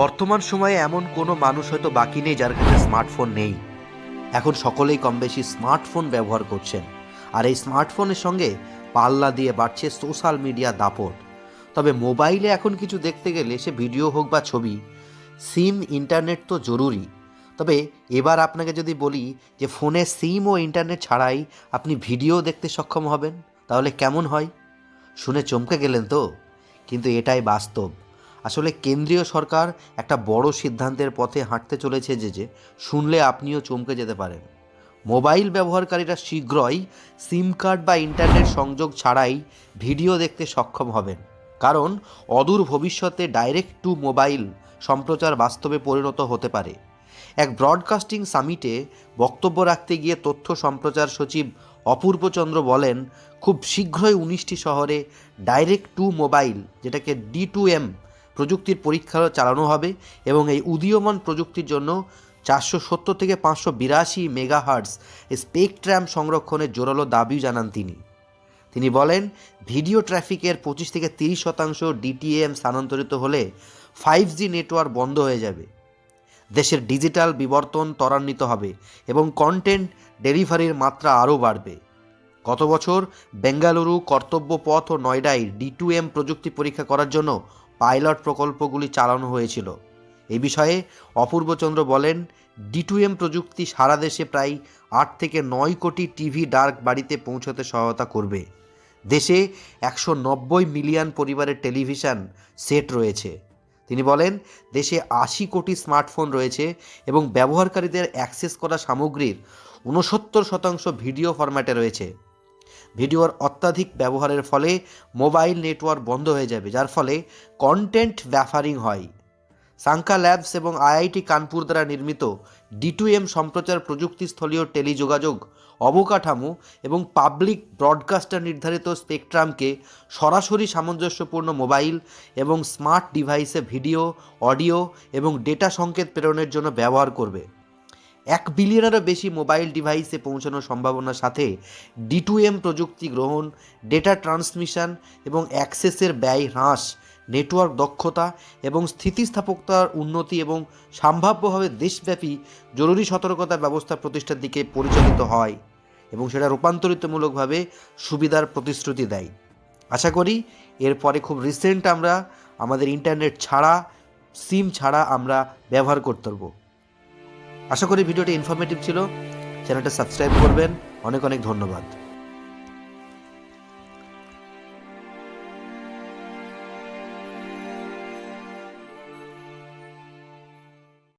বর্তমান সময়ে এমন কোনো মানুষ হয়তো বাকি নেই যার কাছে স্মার্টফোন নেই। এখন সকলেই কম বেশি স্মার্টফোন ব্যবহার করছেন। আর এই স্মার্টফোনের সঙ্গে পাল্লা দিয়ে বাড়ছে সোশ্যাল মিডিয়া দাপট। তবে মোবাইলে এখন কিছু দেখতে গেলে সে ভিডিও হোক বা ছবি, সিম, ইন্টারনেট তো জরুরি। তবে এবার আপনাকে যদি বলি যে ফোনে সিম ও ইন্টারনেট ছাড়াই আপনি ভিডিও দেখতে সক্ষম হবেন, তাহলে কেমন হয়? শুনে চমকে গেলেন তো? কিন্তু এটাই বাস্তব। আসলে কেন্দ্রীয় সরকার একটা বড় সিদ্ধান্তের পথে হাঁটতে চলেছে যে যে শুনলে আপনিও চমকে যেতে পারেন। মোবাইল ব্যবহারকারীরা শীঘ্রই সিম কার্ড বা ইন্টারনেট সংযোগ ছাড়াই ভিডিও দেখতে সক্ষম হবেন। কারণ অদূর ভবিষ্যতে ডাইরেক্ট টু মোবাইল সম্প্রচার বাস্তবে পরিণত হতে পারে। এক ব্রডকাস্টিং সামিটে বক্তব্য রাখতে গিয়ে তথ্য সম্প্রচার সচিব অপূর্বচন্দ্র বলেন, খুব শীঘ্রই উনিশটি শহরে ডাইরেক্ট টু মোবাইল, যেটাকে ডি টু এম প্রযুক্তির পরীক্ষা চালানো হবে এবং এই উদীয়মান প্রযুক্তির জন্য চারশো সত্তর থেকে পাঁচশো বিরাশি মেগাহার্টস স্পেকট্রাম সংরক্ষণের জোরালো দাবি জানান তিনি। তিনি বলেন, ভিডিও ট্রাফিকের পঁচিশ থেকে তিরিশ শতাংশ ডিটিএম স্থানান্তরিত হলে ফাইভ জি নেটওয়ার্ক বন্ধ হয়ে যাবে। দেশের ডিজিটাল বিবর্তন ত্বরান্বিত হবে এবং কন্টেন্ট ডেলিভারির মাত্রা আরও বাড়বে। গত বছর বেঙ্গালুরু কর্তব্য পথ ও নয়ডায় ডি টু এম প্রযুক্তি পরীক্ষা করার জন্য পাইলট প্রকল্পগুলি চালানো হয়েছিল। এ বিষয়ে অপূর্বচন্দ্র বলেন, ডি টু এম প্রযুক্তি সারা দেশে প্রায় আট থেকে নয় কোটি টিভি ডার্ক বাড়িতে পৌঁছতে সহায়তা করবে। দেশে একশো নব্বই মিলিয়ন পরিবারের টেলিভিশন সেট রয়েছে। তিনি বলেন, দেশে আশি কোটি স্মার্টফোন রয়েছে এবং ব্যবহারকারীদের অ্যাক্সেস করা সামগ্রীর ঊনসত্তর শতাংশ ভিডিও ফরম্যাটে রয়েছে। ভিডিওর অত্যাধিক ব্যবহারের ফলে মোবাইল নেটওয়ার্ক বন্ধ হয়ে যাবে, যার ফলে কন্টেন্ট ব্যাফারিং হয়। সাংকা ল্যাবস এবং আইআইটি কানপুর দ্বারা নির্মিত ডি টু এম সম্প্রচার প্রযুক্তিস্থলীয় টেলিযোগাযোগ অবকাঠামো এবং পাবলিক ব্রডকাস্টার নির্ধারিত স্পেকট্রামকে সরাসরি সামঞ্জস্যপূর্ণ মোবাইল এবং স্মার্ট ডিভাইসে ভিডিও, অডিও এবং ডেটা সংকেত প্রেরণের জন্য ব্যবহার করবে। এক বিলিয়নেরও বেশি মোবাইল ডিভাইসে পৌঁছানোর সম্ভাবনার সাথে ডি টু এম প্রযুক্তি গ্রহণ ডেটা ট্রান্সমিশন এবং অ্যাক্সেসের ব্যয় হ্রাস নেটওয়ার্ক দক্ষতা এবং স্থিতিস্থাপকতার উন্নতি এবং সম্ভাব্যভাবে দেশব্যাপী জরুরি সতর্কতা ব্যবস্থা প্রতিষ্ঠার দিকে পরিচালিত হয় এবং সেটা রূপান্তরিতমূলকভাবে সুবিধার প্রতিশ্রুতি দেয়। আশা করি এরপরে খুব রিসেন্ট আমরা আমাদের ইন্টারনেট ছাড়া সিম ছাড়া আমরা ব্যবহার করতে পারব। আশা করি ভিডিওটি ইনফরমেটিভ ছিল। চ্যানেলটা সাবস্ক্রাইব করবেন। অনেক অনেক ধন্যবাদ।